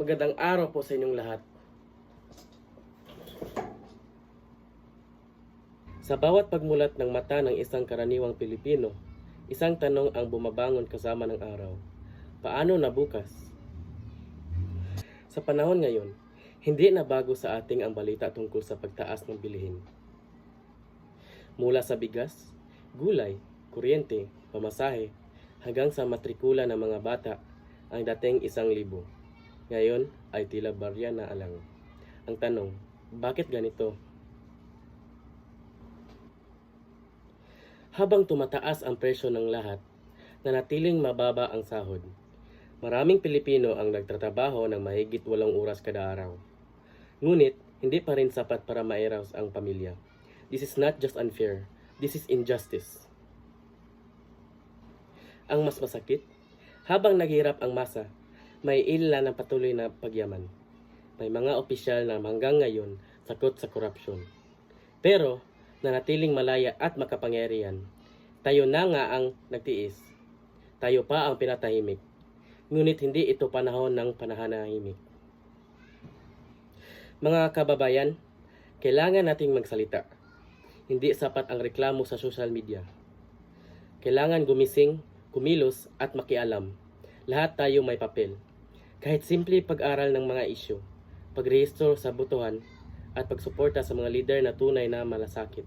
Magandang araw po sa inyong lahat. Sa bawat pagmulat ng mata ng isang karaniwang Pilipino, isang tanong ang bumabangon kasama ng araw. Paano na bukas? Sa panahon ngayon, hindi na bago sa ating ang balita tungkol sa pagtaas ng bilihin. Mula sa bigas, gulay, kuryente, pamasahe, hanggang sa matrikula ng mga bata, ang dating isang libo. Ngayon ay tila barya na alang. Ang tanong, bakit ganito? Habang tumataas ang presyo ng lahat, nanatiling mababa ang sahod. Maraming Pilipino ang nagtatrabaho ng mahigit walong oras kada araw. Ngunit, hindi pa rin sapat para mairaos ang pamilya. This is not just unfair, this is injustice. Ang mas masakit, habang naghirap ang masa, may ilan ng patuloy na pagyaman. May mga opisyal na hanggang ngayon sakot sa korupsyon. Pero, nanatiling malaya at makapangyarihan. Tayo na nga ang nagtiis. Tayo pa ang pinatahimik. Ngunit hindi ito panahon ng panahanahimik. Mga kababayan, kailangan nating magsalita. Hindi sapat ang reklamo sa social media. Kailangan gumising, kumilos at makialam. Lahat tayo may papel. Kahit simple pag-aral ng mga isyu, pagrehistro sa butuhan, at pagsuporta sa mga leader na tunay na malasakit.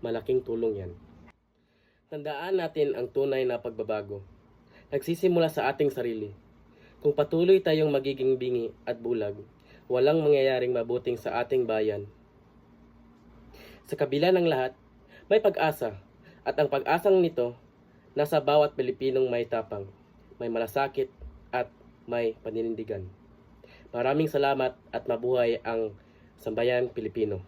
Malaking tulong yan. Tandaan natin ang tunay na pagbabago. Nagsisimula sa ating sarili. Kung patuloy tayong magiging bingi at bulag, walang mangyayaring mabuting sa ating bayan. Sa kabila ng lahat, may pag-asa at ang pag-asang nito nasa bawat Pilipinong may tapang, may malasakit at may paninindigan. Maraming salamat at mabuhay ang sambayan Pilipino.